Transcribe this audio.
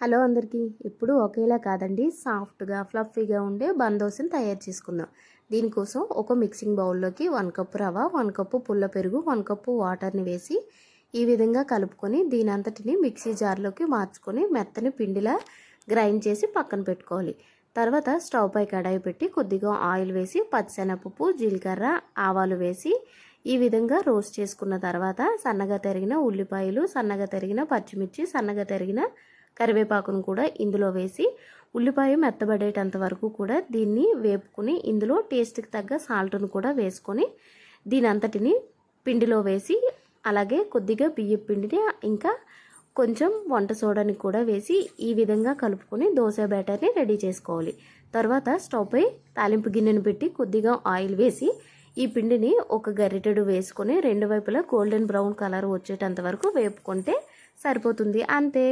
Hello అందరికీ. ఇప్పుడు ఒకేలా కాదండి. సాఫ్ట్గా ఫ్లఫీగా ఉండే బందోసిని తయారు చేసుకుందాం. దీనికోసం ఒక మిక్సింగ్ బౌల్లోకి వన్ కప్పు రవ వన్ కప్పు పుల్ల పెరుగు వన్ కప్పు వాటర్ని వేసి ఈ విధంగా కలుపుకొని దీని అంతటిని మిక్సీ జార్లోకి మార్చుకొని మెత్తని పిండిలా గ్రైండ్ చేసి పక్కన పెట్టుకోవాలి. తర్వాత స్టవ్ పై కడాయి పెట్టి కొద్దిగా ఆయిల్ వేసి పచ్చిశనగపప్పు జీలకర్ర ఆవాలు వేసి ఈ విధంగా రోస్ట్ చేసుకున్న తర్వాత సన్నగా తరిగిన ఉల్లిపాయలు సన్నగా తరిగిన పచ్చిమిర్చి సన్నగా తరిగిన కరివేపాకును కూడా ఇందులో వేసి ఉల్లిపాయ మెత్తబడేటంత వరకు కూడా దీన్ని వేపుకుని ఇందులో టేస్ట్కి తగ్గ సాల్ట్ను కూడా వేసుకొని దీని అంతటిని పిండిలో వేసి అలాగే కొద్దిగా బియ్యం పిండిని ఇంకా కొంచెం వంట సోడాని కూడా వేసి ఈ విధంగా కలుపుకొని దోశ బ్యాటర్ని రెడీ చేసుకోవాలి. తర్వాత స్టవ్పై తాలింపు గిన్నెను పెట్టి కొద్దిగా ఆయిల్ వేసి ఈ పిండిని ఒక గరిటెడు వేసుకొని రెండు వైపులా గోల్డెన్ బ్రౌన్ కలర్ వచ్చేటంత వరకు వేపుకుంటే సరిపోతుంది. అంతే.